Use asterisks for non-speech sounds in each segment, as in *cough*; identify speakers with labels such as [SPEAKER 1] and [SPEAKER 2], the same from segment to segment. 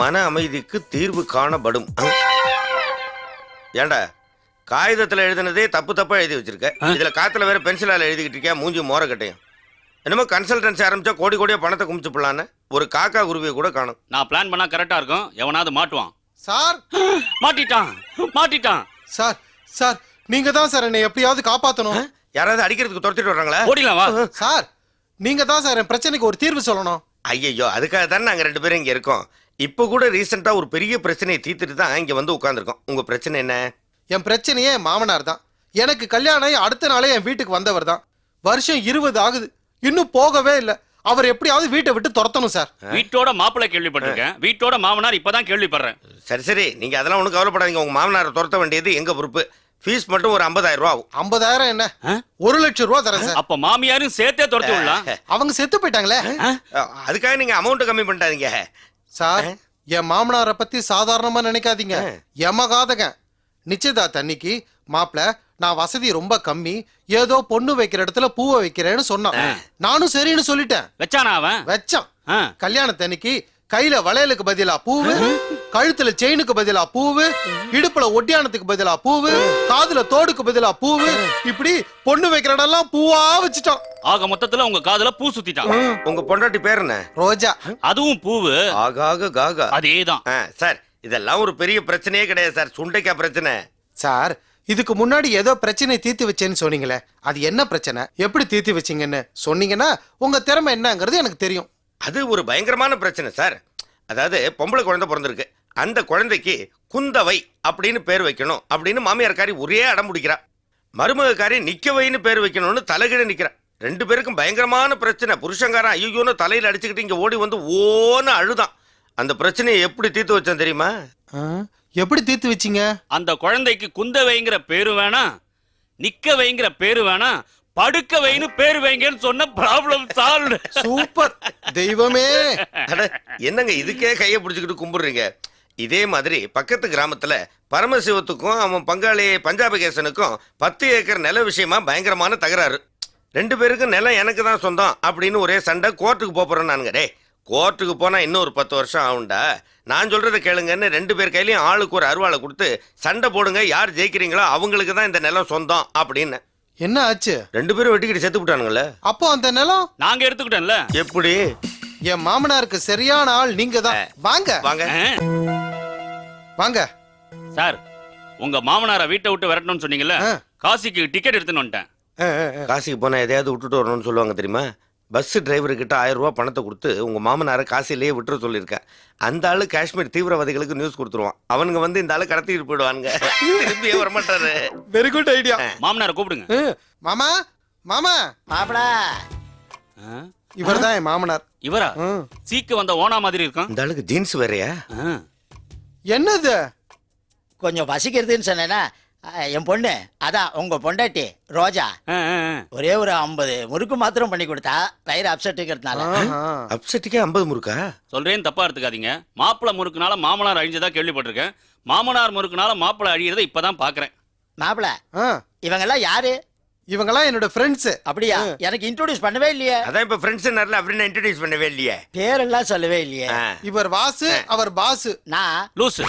[SPEAKER 1] மன அமைதிக்கு தீர்வு காணப்படும். ஏண்டா காகிதத்துல எழுதுனதே தப்பு தப்பா எழுதி வச்சிருக்க. இதுல காத்துல வேற பென்சிலால எழுதிக்கிட்டு இருக்கியா? மூஞ்சி மோர கட்டையும். என்னமோ கன்சல்டன்சி ஆரம்பிச்சா கோடி கோடியா பணத்தை குமிச்சு போடலான்னு ஒரு காக்கா குருவியை கூட காணும்.
[SPEAKER 2] நான் பிளான் பண்ணா கரெக்டா இருக்கும். எவனாவது மாட்டுவான்.
[SPEAKER 3] சார்! *gasps*
[SPEAKER 2] மாட்டிட்டான். மாட்டிட்டான்.
[SPEAKER 3] சார் சார் நீங்க தான் சார் என்னை எப்படியாவது காப்பாத்தணும்.
[SPEAKER 1] யாராவது அடிக்கிறதுக்கு துரத்திட்டு வர்றாங்களா?
[SPEAKER 2] ஓடிலாம் வா.
[SPEAKER 3] சார் நீங்க தான் சார் என் பிரச்சனைக்கு ஒரு தீர்வு சொல்லணும்.
[SPEAKER 1] ஐயையோ அதுக்காக தானே நாங்க ரெண்டு பேரும் இங்க இருக்கோம். இப்போ கூட ரீசெண்டா ஒரு பெரிய பிரச்சனையை தீர்த்துட்டு தான் இங்க வந்து உட்கார்ந்திருக்கோம். உங்க பிரச்சனை என்ன?
[SPEAKER 3] என் பிரச்சனையே என் மாமனார் தான். எனக்கு கல்யாணம் ஆகி அடுத்த நாளே என் வீட்டுக்கு வந்தவர் தான். வருஷம் இருபது ஆகுது. இன்னும் போகவே இல்லை. அவர் எப்படியாவது வீட்டை விட்டு துரத்தணும் சார்.
[SPEAKER 2] வீட்டோட மாப்பிள்ளை கேள்விப்பட்டிருக்கேன். வீட்டோட மாமனார் இப்பதான் கேள்விப்படுறேன்.
[SPEAKER 1] சரி சரி. நீங்க அதெல்லாம் ஒன்றும் கவலைப்படாதீங்க. உங்க மாமனாரை துரத்த வேண்டியது எங்க பொறுப்பு? ஃபீஸ் மட்டும் ஒரு 50000 ரூபா ஆகும்.
[SPEAKER 3] ஐம்பதாயிரம் என்ன? ஒரு லட்சம் ரூபா தரேன் சார்.
[SPEAKER 2] அப்ப மாமியாரும் சேர்த்தே துரத்தி விடலாம்.
[SPEAKER 3] அவங்க செத்து போயிட்டாங்களே.
[SPEAKER 1] அதுக்காக நீங்க அமௌண்ட் கம்மி பண்ணிட்டாதீங்க
[SPEAKER 3] சார் என் மாமனாரை பத்தி சாதாரணமா நினைக்காதீங்க. எமகாதக நிச்சயதார்த்த அன்னைக்கு மாப்பிள நான் வசதி ரொம்ப கம்மி. ஏதோ பொண்ணு வைக்கிற இடத்துல பூவை வைக்கிறேன்னு சொன்னான். நானும் சரின்னு சொல்லிட்டேன்.
[SPEAKER 2] வச்சானா அவன்?
[SPEAKER 3] வச்சான். கல்யாணத்தன்னைக்கு கையில வளையலுக்கு பதிலா பூவு. கழுத்துல செயினுக்கு பதிலா பூவு இடுப்புல ஒட்டியானத்துக்கு பதிலா பூவு காதுல தோடுக்கு பதிலா பூவு இப்படி பொண்ணு வைக்கிற இடம்லாம் பூவா வச்சுட்டான்.
[SPEAKER 2] ஆக மொத்தத்துல உங்க காதுல பூ சுத்திட்டான்.
[SPEAKER 1] உங்க பொண்டாட்டி பேர் என்ன?
[SPEAKER 3] ரோஜா.
[SPEAKER 2] அதுவும் பூவு.
[SPEAKER 1] ஆகாக காகா
[SPEAKER 2] அதேதான்.
[SPEAKER 1] ஆ, சார் இதெல்லாம் ஒரு பெரிய பிரச்சனையே கிடையாது சார். சுண்டைக்கா பிரச்சனை.
[SPEAKER 3] சார் இதுக்கு முன்னாடி ஏதோ பிரச்சனை தீர்த்து வச்சேன்னு சொன்னீங்களே அது என்ன பிரச்சனை? எப்படி தீர்த்து வச்சீங்கன்னு சொன்னீங்கன்னா உங்க திறமை என்னங்கிறது எனக்கு தெரியும்.
[SPEAKER 1] அது ஒரு பயங்கரமான பிரச்சனை சார். அதாவது பொம்பளை குழந்தை பிறந்திருக்கு. அந்த குழந்தைக்கு குந்தவை அப்படின்னு பேர் வைக்கணும் அப்படின்னு மாமியார்காரி ஒரே அடம் பிடிக்கிறா. மருமகக்காரி நிக்கவைன்னு பேர் வைக்கணும்னு தலைகீழ நிக்கிறா. ரெண்டு பேருக்கும் பயங்கரமான பிரச்சனை. புருஷங்காரன் ஐயோன்னு தலையில அடிச்சுக்கிட்டு இங்க ஓடி வந்து ஓன்னு அழுதான். அந்த பிரச்சனையை எப்படி தீர்த்து வச்சேன் தெரியுமா?
[SPEAKER 3] எப்படி தீர்த்து வச்சீங்க?
[SPEAKER 2] அந்த குழந்தைக்கு குந்தவைங்கிற பேரு வேணாம் நிக்க வைங்கிற பேரு வேணாம் படுக்க வைன்னு பேரு வைங்கன்னு சொன்ன ப்ராப்ளம் சால்வ்
[SPEAKER 3] சூப்பர். தெய்வமே.
[SPEAKER 1] அட என்னங்க இதுக்கே கையை பிடிச்சிக்கிட்டு கும்பிடுறீங்க? இதே மாதிரி பக்கத்து கிராமத்துல பரமசிவத்துக்கும் அவன் பங்காளி பஞ்சாபகேசனுக்கும் பத்து ஏக்கர் நில விஷயமா பயங்கரமான தகராறு. ரெண்டு பேருக்கும் நிலம் எனக்கு தான் சொந்தம் அப்படின்னு ஒரே சண்டை கோர்ட்டுக்கு போறேன் நானுங்க. டே கோர்ட்டுக்கு போனா இன்னும் ஒரு பத்து வருஷம் ஆகும்டா. நான் சொல்றதை கேளுங்கன்னு ரெண்டு பேர் கையிலயும் ஆளுக்கு ஒரு அருவாளை கொடுத்து சண்டை போடுங்க யார் ஜெயிக்கிறீங்களோ அவங்களுக்கு தான் இந்த நிலம் சொந்தம் அப்படின்னு.
[SPEAKER 3] என்ன ஆச்சு?
[SPEAKER 1] ரெண்டு பேரும் வெட்டிக்கிட்டு செத்து விட்டானுங்களே
[SPEAKER 3] அப்போ அந்த நிலம்?
[SPEAKER 2] நாங்க எடுத்துக்கிட்டோம்ல.
[SPEAKER 1] எப்படி?
[SPEAKER 3] என் மாமனாருக்கு சரியான ஆள் நீங்க தான் வாங்க.
[SPEAKER 1] வாங்க.
[SPEAKER 3] வாங்க.
[SPEAKER 2] சார் உங்க மாமனாரை வீட்டை விட்டு விரட்டணும்னு சொன்னீங்கல்ல
[SPEAKER 3] ஆ.
[SPEAKER 2] காசிக்கு டிக்கெட் எடுத்துன்னு வந்துட்டேன்.
[SPEAKER 1] காசிக்கு போனால் எதையாவது விட்டுட்டு வரணும்னு சொல்லுவாங்க தெரியுமா? பஸ் டிரைவர்கிட்ட ஆயிரம் ரூபாய் பணத்தை கொடுத்து உங்கள் மாமனாரை காசிலேயே விட்டுற சொல்லியிருக்கேன் அந்த ஆளு காஷ்மீர் தீவிரவாதிகளுக்கு நியூஸ் கொடுத்துருவான். அவனுங்க வந்து இந்த ஆளு கடத்திட்டு போயிடுவானுங்க. திரும்பியே வரமாட்டாரு.
[SPEAKER 3] வெரி குட் ஐடியா
[SPEAKER 2] மாமனாரை கூப்பிடுங்க.
[SPEAKER 3] மாமா மாமா.
[SPEAKER 4] மாப்பிள.
[SPEAKER 2] ஆ?
[SPEAKER 3] இவர்தான் என் மாமனார்.
[SPEAKER 2] இவரா. சீக்கு வந்த ஓனா மாதிரி இருக்கான்.
[SPEAKER 1] இந்த ஆளுக்கு ஜீன்ஸ் வேறயா?
[SPEAKER 2] ஆ.
[SPEAKER 3] என்னது?
[SPEAKER 4] கொஞ்சம் பசிக்கிறதுன்னு சொன்னேன்னா என் பொண்ணு அதான் உங்க பொண்டாட்டி ரோஜா.
[SPEAKER 2] ஆ, ஆ, ஆ.
[SPEAKER 4] ஒரே ஒரு ஐம்பது முறுக்கு மாத்திரம் பண்ணி கொடுத்தா வயிறு அப்செட்டுங்கிறதுனால
[SPEAKER 3] ஆஹா.
[SPEAKER 1] அப்செட்டுக்கே ஐம்பது முறுக்கா?
[SPEAKER 2] சொல்றேன் தப்பா எடுத்துக்காதீங்க. மாப்பிளை முறுக்குனால மாமனார் அழிஞ்சதா கேள்விப்பட்டிருக்கேன். மாமனார் முறுக்குனால மாப்பிளை அழியறதை இப்பதான் பாக்குறேன்.
[SPEAKER 4] மாப்பிள
[SPEAKER 3] ஆ,
[SPEAKER 4] இவங்கெல்லாம் யாரு?
[SPEAKER 3] இவங்கெல்லாம் என்னோட ஃப்ரெண்ட்ஸ்
[SPEAKER 4] அப்படியா? எனக்கு இன்ட்ரோடியூஸ் பண்ணவே இல்லையே.
[SPEAKER 1] அதான் இப்போ ஃப்ரெண்ட்ஸ் நேரில் அப்படின்னு இன்ட்ரடியூஸ் பண்ணவே இல்லையே.
[SPEAKER 4] பேரெல்லாம் சொல்லவே இல்லையே.
[SPEAKER 3] இவர் வாசு அவர் பாசு.
[SPEAKER 4] நான்?
[SPEAKER 2] லூசு.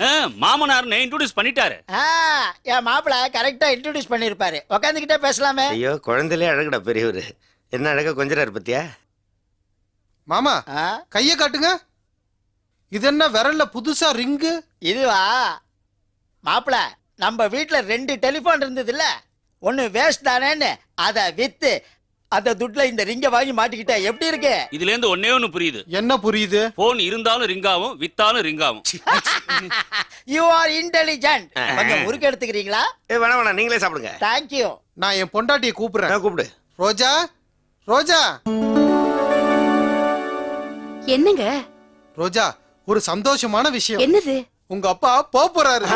[SPEAKER 2] ஆ, மாமனார்னு இன்ட்ரோடியூஸ் பண்ணிட்டாரு.
[SPEAKER 4] ஆ, என் மாப்பிள கரெக்டா இன்ட்ரோடியூஸ் பண்ணிருப்பாரு. உட்காந்துக்கிட்டே பேசலாமே.
[SPEAKER 1] ஐயோ குழந்தையிலே அழகுடா பெரியவர். என்ன அழகா கொஞ்சம் பத்தியா?
[SPEAKER 3] மாமா
[SPEAKER 4] ஆ,
[SPEAKER 3] கைய காட்டுங்க. இது என்ன விரல்ல புதுசா ரிங்கு?
[SPEAKER 4] இதுவா? மாப்பிள நம்ம வீட்ல ரெண்டு டெலிபோன் இருந்ததுல்ல ஒண்ணு வேஸ்ட் தானேன்னு அதை வித்து அந்த துட்டுல இந்த ரிங்க வாங்கி மாட்டிக்கிட்டேன் எப்படி இருக்கு?
[SPEAKER 2] இதுல இருந்து ஒன்னே ஒண்ணு புரியுது.
[SPEAKER 3] என்ன புரியுது?
[SPEAKER 2] போன் இருந்தாலும் ரிங்காவும் வித்தாலும் ரிங்காவும்.
[SPEAKER 4] யூ ஆர் இன்டெலிஜென்ட் கொஞ்சம் முறுக்கு எடுத்துக்கிறீங்களா?
[SPEAKER 1] ஏ வேணாம் வேணாம். நீங்களே சாப்பிடுங்க.
[SPEAKER 4] தேங்க்யூ
[SPEAKER 3] நான் என் பொண்டாட்டியை கூப்பிடுறேன்.
[SPEAKER 1] நான் கூப்பிடு.
[SPEAKER 3] ரோஜா ரோஜா.
[SPEAKER 5] என்னங்க?
[SPEAKER 3] ரோஜா ஒரு சந்தோஷமான விஷயம்.
[SPEAKER 5] என்னது?
[SPEAKER 3] உங்க அப்பா போக போறாரு.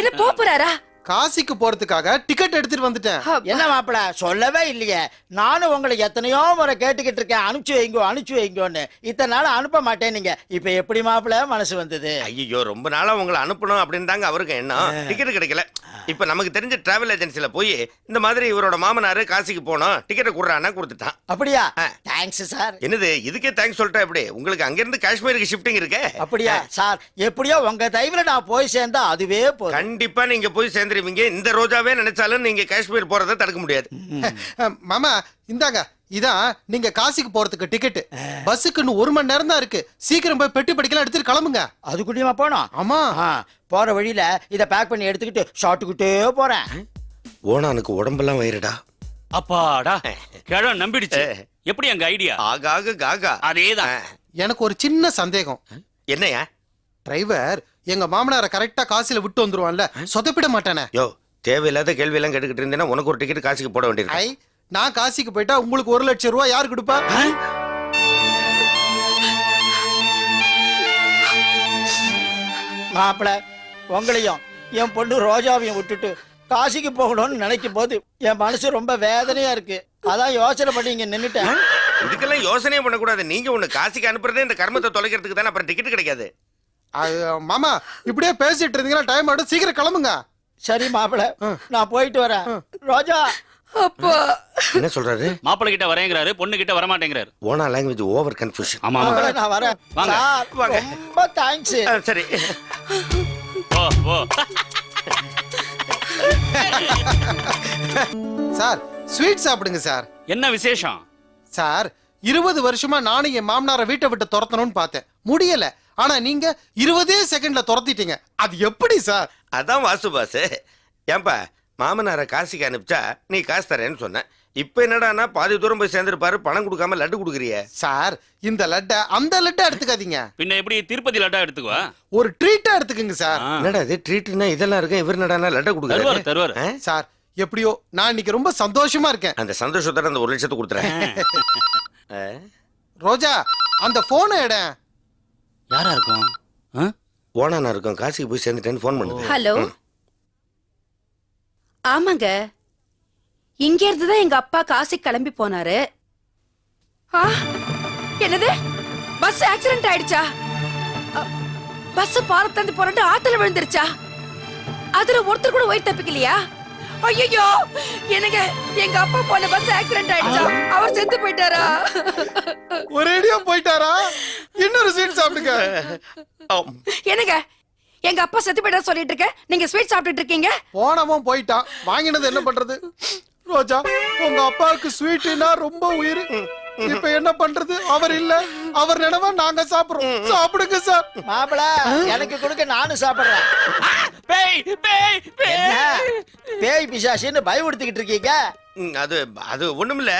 [SPEAKER 5] என்ன போறாரா?
[SPEAKER 3] காசிக்கு போறதுக்காக டிக்கெட் எடுத்துட்டு வந்துட்டேன்.
[SPEAKER 4] என்ன மாப்பிள சொல்லவே இல்லையே. நானும் உங்களை எத்தனையோ முறை கேட்டுக்கிட்டு இருக்கேன். அனுப்பிச்சு வைங்கோ அனுப்பிச்சு வைங்கோன்னு. இத்தனை நாள் அனுப்ப மாட்டேன் நீங்க இப்ப எப்படி மாப்பிள மனசு வந்தது?
[SPEAKER 1] ஐயோ ரொம்ப நாளா உங்களை அனுப்பணும் அப்படின்னு தாங்க அவருக்கு எண்ணம். டிக்கெட் கிடைக்கல. இப்ப நமக்கு தெரிஞ்ச டிராவல் ஏஜென்சில போய் இந்த மாதிரி இவரோட மாமனாரு காசிக்கு போனோம். டிக்கெட்டை கொடுறான்னா கொடுத்துட்டான்.
[SPEAKER 4] அப்படியா? தேங்க்ஸ் சார்
[SPEAKER 1] என்னது இதுக்கே தேங்க்ஸ் சொல்லிட்டா எப்படி? உங்களுக்கு அங்கிருந்து காஷ்மீருக்கு ஷிஃப்டிங் இருக்கே?
[SPEAKER 4] அப்படியா? சார் எப்படியோ உங்க தயவுல நான் போய் சேர்ந்தா அதுவே போதும்.
[SPEAKER 1] கண்டிப்பா நீங்க போய் சேர்ந்துருவீங்க இந்த ரோஜாவே நினைச்சாலும் நீங்க காஷ்மீர் போறதை தடுக்க முடியாது.
[SPEAKER 3] மாமா இந்தாங்க. இதான் நீங்க காசிக்கு போறதுக்கு டிக்கெட் பஸ்ஸுக்கு இன்னும் ஒரு மணி நேரம் தான் இருக்கு. சீக்கிரம் போய் பெட்டி படிக்கலாம் எடுத்துட்டு கிளம்புங்க.
[SPEAKER 4] அதுக்குள்ளயுமா போனோம்.
[SPEAKER 3] ஆமா.
[SPEAKER 4] போற வழியில இத பேக் பண்ணி எடுத்துக்கிட்டு ஷாட்டுக்கிட்டே போறேன்.
[SPEAKER 1] ஓனானுக்கு உடம்பெல்லாம் வயிறுடா.
[SPEAKER 2] அப்பாடா கிழவன் நம்பிடுச்சு. எப்படி அங்க ஐடியா
[SPEAKER 1] ஆகாக காகா.
[SPEAKER 2] அதேதான்.
[SPEAKER 3] எனக்கு ஒரு சின்ன சந்தேகம்.
[SPEAKER 1] என்னையா
[SPEAKER 3] டிரைவர் எங்க மாமனாரை கரெக்டா காசில விட்டு வந்துருவான்ல. சொதப்பிட மாட்டானே.
[SPEAKER 1] யோ தேவையில்லாத கேள்வி எல்லாம் கேட்டுக்கிட்டு இருந்தேன்னா உனக்கு ஒரு டிக்கெட் காசுக்கு போட வேண்டியது
[SPEAKER 3] ஐ நான் காசிக்கு போயிட்டா உங்களுக்கு ஒரு லட்சம் ரூபாய் யாரு கொடுப்பா?
[SPEAKER 4] மாப்பிள உங்களையும் என் பொண்ணு ரோஜாவையும் விட்டுட்டு காசிக்கு போகணும்னு நினைக்கும் போது என் மனசு ரொம்ப வேதனையா இருக்கு. அதான் யோசனை பண்ணி இங்க நின்னுட்டேன்.
[SPEAKER 1] இதுக்கெல்லாம் யோசனையே பண்ணக்கூடாது. நீங்க ஒண்ணு காசிக்கு அனுப்புறதே இந்த கர்மத்தை தொலைக்கிறதுக்கு தானே அப்புறம் டிக்கெட் கிடைக்காது.
[SPEAKER 3] அது, மாமா இப்படியே பேசிட்டு இருந்தீங்கன்னா டைம் ஆடும் சீக்கிரம் கிளம்புங்க.
[SPEAKER 4] சரி மாப்பிள நான் போயிட்டு வரேன். ரோஜா.
[SPEAKER 5] அப்பா.
[SPEAKER 1] என்ன சொல்றாரு?
[SPEAKER 2] மாப்பிள்ளை கிட்ட வரேங்கிறாரு பொண்ணு கிட்ட வரமாட்டேங்கிறாரு.
[SPEAKER 1] ஓனா லாங்குவேஜ் ஓவர் கன்ஃபியூஷன்
[SPEAKER 2] ஆமா ஆமா.
[SPEAKER 4] மாப்பிள, நான் வரேன்.
[SPEAKER 2] வாங்க.
[SPEAKER 1] வாங்க.
[SPEAKER 4] ரொம்ப தேங்க்ஸ்
[SPEAKER 1] சரி.
[SPEAKER 2] ஓ ஓ.
[SPEAKER 3] சார் ஸ்வீட் சாப்பிடுங்க சார்.
[SPEAKER 2] என்ன விசேஷம்?
[SPEAKER 3] சார் இருபது வருஷமா நானும் என் மாமனாரை வீட்டை விட்டு துரத்தணும்னு பார்த்தேன். முடியல. ஆனா நீங்க இருபதே செகண்ட்ல துரத்திட்டீங்க. அது எப்படி சார்?
[SPEAKER 1] அதான் வாசு பாஸ் ஏன்பா மாமனாரை காசிக்கு அனுப்பிச்சா நீ காசு தரேன்னு சொன்னேன் இப்ப என்னடான்னா பாதி தூரம் போய் சேர்ந்துருப்பாரு பணம் கொடுக்காம லட்டு கொடுக்குறிய.
[SPEAKER 3] சார் இந்த லட்டை அந்த லட்டை எடுத்துக்காதீங்க.
[SPEAKER 2] பின்ன எப்படி திருப்பதி லட்டா எடுத்துக்குவா?
[SPEAKER 3] ஒரு ட்ரீட்டா எடுத்துக்கங்க சார்.
[SPEAKER 1] என்னடா இது ட்ரீட்னா இதெல்லாம் இருக்கும் இவர் என்னடானா லட்டை கொடுக்குறாரு?
[SPEAKER 2] தருவாரு?
[SPEAKER 3] சார் எப்படியோ நான் இன்னைக்கு ரொம்ப சந்தோஷமா இருக்கேன்.
[SPEAKER 1] அந்த சந்தோஷத்தோட அந்த ஒரு லட்சத்தை கொடுத்துறேன்.
[SPEAKER 3] ரோஜா அந்த போனை எட.
[SPEAKER 2] யாரா இருக்கும்? ஆ?
[SPEAKER 1] ஓனானா இருக்கும். காசிக்கு போய் சேர்ந்துட்டேன்னு ஃபோன் பண்ணுது.
[SPEAKER 5] ஹலோ? ஆமாங்க. இங்க இருந்து தான் எங்க அப்பா காசி கிளம்பி போனாரு. ஆ, என்னது? பஸ் ஆக்சிடென்ட் ஆயிடுச்சா? பஸ் பாலத்தந்து புரண்டு ஆத்துல விழுந்துருச்சா? அதுல ஒருத்தர் கூட உயிர் தப்பிக்கலையா? ஐயோ எனக்கு எங்க அப்பா போன பஸ் ஆக்சிடென்ட் ஆயிடுச்சா? அவர் செத்து போயிட்டாரா?
[SPEAKER 3] ஒரேடியா போயிட்டாரா இன்னொரு ஸ்வீட் சாப்பிடுங்க
[SPEAKER 1] ஆம்.
[SPEAKER 5] என்னங்க? எங்க அப்பா செத்து போயிட்டா சொல்லிட்டு இருக்க? நீங்க ஸ்வீட் சாப்பிட்டுட்டு இருக்கீங்க?
[SPEAKER 3] போனவன் போயிட்டான். வாங்கினது என்ன பண்றது? ரோஜா உங்க அப்பாவுக்கு ஸ்வீட்னா ரொம்ப உயிர். இப்ப என்ன பண்றது? அவர் இல்ல. அவர் நினைவா நாங்க சாப்பிடுறோம். சாப்பிடுங்க சார்.
[SPEAKER 4] மாப்பிள எனக்கு கொடுக்க நானும் சாப்பிடுறேன்.
[SPEAKER 2] பேய் பேய் பேய்.
[SPEAKER 4] பேய் பிசாசுன்னு பயமுடுத்திக்கிட்டு இருக்கீங்க?
[SPEAKER 1] அது அது ஒண்ணுமில்ல.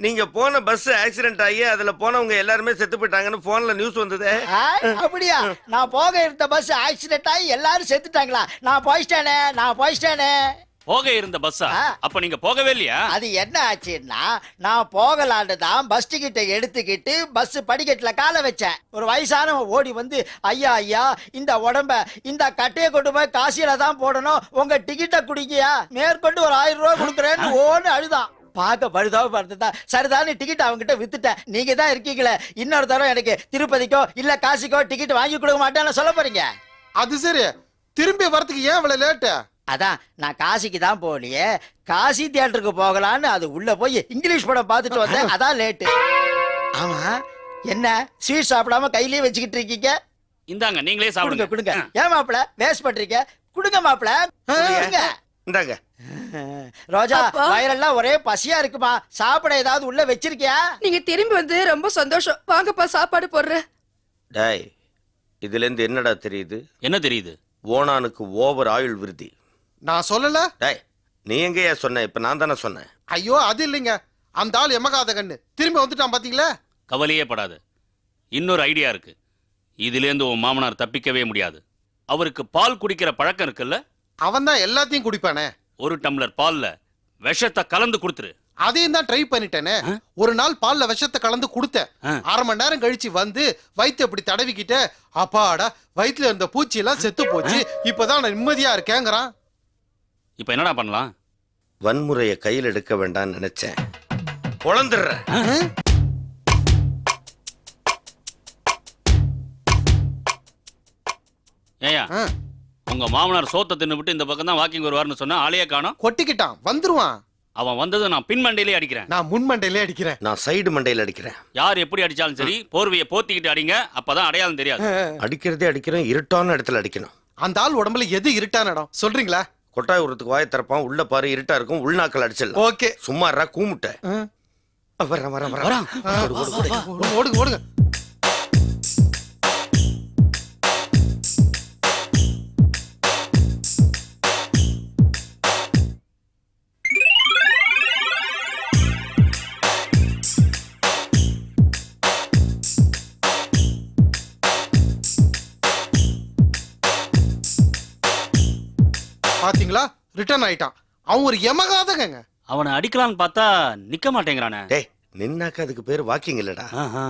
[SPEAKER 1] நீங்க போன பஸ் ஆக்சிடென்ட் ஆகி அதுல போனவங்க எல்லாருமே செத்து போயிட்டாங்கன்னு போன்ல நியூஸ் வந்தது.
[SPEAKER 4] ஆ, அப்படியா? நான் போக இருந்த பஸ் ஆக்சிடென்ட் ஆகி எல்லாரும் செத்துட்டாங்களா? நான் போயிட்டேனே நான் போயிட்டேனே.
[SPEAKER 2] போக இருந்த பஸ்ஸா. அப்ப நீங்க போகவே இல்லையா?
[SPEAKER 4] அது என்ன ஆச்சுன்னா நான் போகலான்னு தான் பஸ் டிக்கெட்டை எடுத்துக்கிட்டு பஸ் படிக்கட்டுல காலை வச்சேன். ஒரு வயசானவன் ஓடி வந்து ஐயா ஐயா இந்த உடம்ப இந்த கட்டையை கொண்டு போய் காசியில தான் போடணும். உங்க டிக்கெட்டை குடிக்கியா? மேற்கொண்டு ஒரு ஆயிரம் ரூபாய் கொடுக்குறேன்னு ஓன்னு அழுதான். பார்க்க பழுதாவ பார்த்ததா சரிதானே டிக்கெட் அவங்ககிட்ட வித்துட்டேன் நீங்க தான் இருக்கீங்களே. இன்னொரு தடவை எனக்கு திருப்பதிக்கோ இல்ல காசிக்கோ டிக்கெட் வாங்கி கொடுக்க மாட்டேன்னு சொல்ல போறீங்க?
[SPEAKER 3] அது சரி. திரும்பி வரதுக்கு ஏன் இவ்வளவு லேட்டு
[SPEAKER 4] அதான் நான் காசிக்கு தான் போகலையே. காசி தியேட்டருக்கு போகலான்னு அது உள்ள போய் இங்கிலீஷ் படம் பார்த்துட்டு வந்தேன். அதான் லேட்டு ஆமா. என்ன? ஸ்வீட் சாப்பிடாம கையிலேயே வச்சுக்கிட்டு இருக்கீங்க?
[SPEAKER 2] இந்தாங்க நீங்களே சாப்பிடுங்க.
[SPEAKER 4] கொடுங்க ஏன் மாப்பிள? வேஸ்ட் பண்றீங்க? கொடுங்க மாப்பிள. கொடுங்க.
[SPEAKER 1] இந்தாங்க. *laughs*
[SPEAKER 4] ரோஜா. வயலெல்லாம் ஒரே பசியா இருக்குமா சாப்பிட ஏதாவது உள்ள வச்சிருக்கியா?
[SPEAKER 5] நீங்க திரும்பி வந்து ரொம்ப சந்தோஷம். வாங்கப்பா சாப்பாடு போடுறேன்.
[SPEAKER 1] டாய் இதுல இருந்து என்னடா தெரியுது?
[SPEAKER 2] என்ன தெரியுது?
[SPEAKER 1] ஓனானுக்கு ஓவர் ஆயுள் விருதி
[SPEAKER 3] நான் சொல்லல?
[SPEAKER 1] டாய் நீ எங்கேயா சொன்ன? இப்ப நான் தானே சொன்னேன்.
[SPEAKER 3] ஐயோ அது இல்லைங்க. அந்த ஆள் எமகாதகன்னு திரும்பி வந்துட்டான் பாத்தீங்களா?
[SPEAKER 2] கவலையே படாத. இன்னொரு ஐடியா இருக்கு. இதுலேருந்து உன் மாமனார் தப்பிக்கவே முடியாது. அவருக்கு பால் குடிக்கிற பழக்கம் இருக்குல்ல?
[SPEAKER 3] அவன் தான் எல்லாத்தையும் குடிப்பானே.
[SPEAKER 2] ஒரு டம்ளர் பால்ல விஷத்தை கலந்து கொடுத்துரு.
[SPEAKER 3] அதையும் தான் ட்ரை பண்ணிட்டேனே. ஒரு நாள் பால்ல விஷத்தை கலந்து கொடுத்தேன்.
[SPEAKER 2] ஆ.
[SPEAKER 3] அரை மணி நேரம் கழிச்சு வந்து வயிற்று அப்படி தடவிக்கிட்ட அப்பாடா வயிற்றுல இருந்த பூச்சி எல்லாம் செத்து போச்சு. இப்பதான் நான் நிம்மதியா இருக்கேங்கிறான்.
[SPEAKER 2] இப்போ என்னடா பண்ணலாம்?
[SPEAKER 1] வன்முறையை கையில் எடுக்க வேண்டாம்னு நினைச்சேன். பொழந்துடுறேன்
[SPEAKER 2] ஏயா
[SPEAKER 3] ஆ,
[SPEAKER 2] உங்க மாமனார் சோத்தை தின்னுபிட்டு இந்த பக்கம் தான் வாக்கிங் வருவார்னு சொன்னா ஆளையே காணோம்.
[SPEAKER 3] கொட்டிக்கிட்டான் வந்துருவான்.
[SPEAKER 2] அவன் வந்தது நான் பின்மண்டையிலே அடிக்கிறேன்.
[SPEAKER 3] நான் முன்மண்டையிலே அடிக்கிறேன்.
[SPEAKER 1] நான் சைடு மண்டையில் அடிக்கிறேன்.
[SPEAKER 2] யார் எப்படி அடிச்சாலும் சரி போர்வையை போத்திக்கிட்டு அடிங்க அப்பதான் அடையாளம் தெரியாது.
[SPEAKER 1] அடிக்கிறதே அடிக்கிறோம் இருட்டான இடத்துல அடிக்கணும்.
[SPEAKER 3] அந்த ஆள் உடம்புல எது இருட்டான இடம்? சொல்றீங்களா?
[SPEAKER 1] கொட்டாய் உரத்துக்கு வாயை திறப்பான் உள்ள பாரு இருட்டா இருக்கும் உள்நாக்கள் அடிச்சிடலாம்.
[SPEAKER 3] ஓகே.
[SPEAKER 1] சும்மா இருடா, கூமுட்ட. ஓடு, ஓடு, ஓடு.
[SPEAKER 3] ஓடுங்க ஓடுங்க ரிட்டர்ன் ஆயிட்டான். அவன் ஒரு எமகாதகங்க.
[SPEAKER 2] அவனை அடிக்கலாம்னு பார்த்தா நிக்க மாட்டேங்கிறானே.
[SPEAKER 1] டேய் நின்னாக்க அதுக்கு பேர் வாக்கிங் இல்லடா.
[SPEAKER 2] ஆஹா.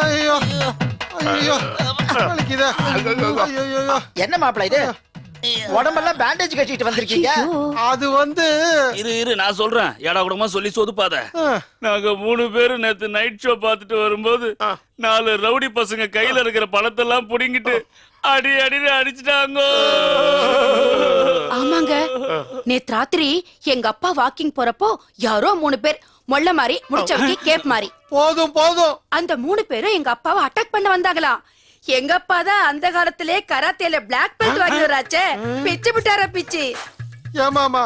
[SPEAKER 3] ஐயோ ஐயோ வலிக்குதே. ஐயோ
[SPEAKER 4] என்ன மாப்பிள இது? உடம்பெல்லாம் பேண்டேஜ் கட்டிட்டு வந்திருக்கீங்க?
[SPEAKER 3] அது வந்து
[SPEAKER 2] இரு இரு நான் சொல்றேன். ஏடா கூடமா சொல்லி சொதுப்பாத. நாங்க மூணு பேரும் நேத்து நைட் ஷோ பார்த்துட்டு வரும்போது நாலு ரவுடி பசங்க கையில இருக்கிற பழத்தெல்லாம் புடிங்கிட்டு அடி அடின்னு அடிச்சிட்டாங்க.
[SPEAKER 5] ஆமாங்க. நேத்து ராத்திரி எங்க அப்பா வாக்கிங் போறப்போ யாரோ மூணு பேர் மொள்ள மாதிரி முடிச்சவங்க கேப் மாதிரி
[SPEAKER 3] போதும் போதும்.
[SPEAKER 5] அந்த மூணு பேரும் எங்க அப்பாவை அட்டாக் பண்ண வந்தாங்களாம். எங்க அப்பா தான் அந்த காலத்திலே கராத்தேல பிளாக் பெல்ட் வாங்கி வராச்சே பிச்சு விட்டாரா பிச்சு?
[SPEAKER 3] ஏமாமா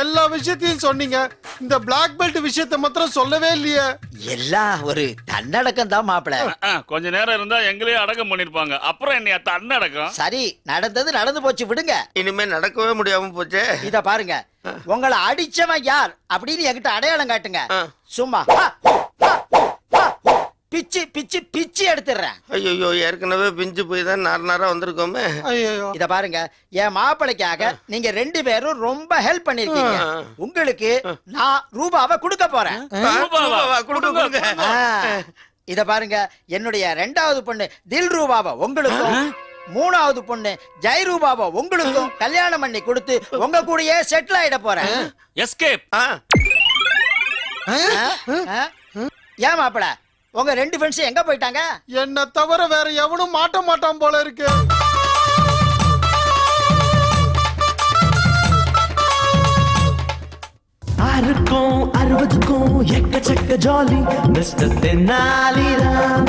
[SPEAKER 3] எல்லா விஷயத்தையும் சொன்னீங்க. இந்த பிளாக் பெல்ட் விஷயத்த மாத்திரம் சொல்லவே இல்லையே.
[SPEAKER 4] எல்லாம் ஒரு தன்னடக்கம் தான் மாப்பிள.
[SPEAKER 2] கொஞ்ச நேரம் இருந்தா எங்களே அடக்கம் பண்ணிருப்பாங்க. அப்புறம் என்னைய தன்னடக்கம்?
[SPEAKER 4] சரி நடந்தது நடந்து போச்சு விடுங்க.
[SPEAKER 1] இனிமே நடக்கவே முடியாம போச்சே.
[SPEAKER 4] இத பாருங்க. உங்களை அடிச்சவன் யார் அப்படின்னு என்கிட்ட அடையாளம் காட்டுங்க. சும்மா. பிச்சு பிச்சு பிச்சு எடுத்துடுறேன்.
[SPEAKER 1] ஐயோ ஏற்கனவே பிஞ்சு போய் தான் நார் நாரா வந்திருக்கோமே.
[SPEAKER 3] ஐயோ
[SPEAKER 4] இத பாருங்க என் மாப்பிளைக்காக நீங்க ரெண்டு பேரும் ரொம்ப ஹெல்ப் பண்ணிருக்கீங்க. உங்களுக்கு நான் ரூபாவை கொடுக்க போறேன். இத பாருங்க என்னுடைய ரெண்டாவது பொண்ணு தில் ரூபாவை உங்களுக்கும் மூணாவது பொண்ணு ஜெய் ரூபாவை உங்களுக்கும் கல்யாணம் பண்ணி கொடுத்து உங்க கூடயே செட்டில் ஆயிட போறேன்.
[SPEAKER 2] எஸ்கேப்?
[SPEAKER 4] ஏன் மாப்பிள? உங்க ரெண்டு ஃப்ரெண்ட்ஸ் எங்க போயிட்டாங்க?
[SPEAKER 3] என்ன தவிர வேற எவனும் மாட்ட மாட்டான் போல இருக்கு.
[SPEAKER 6] ஆறுக்கும் அறுபதுக்கும் எக்கச்சக்க ஜாலி. மிஸ்டர் தென்னாலிராம்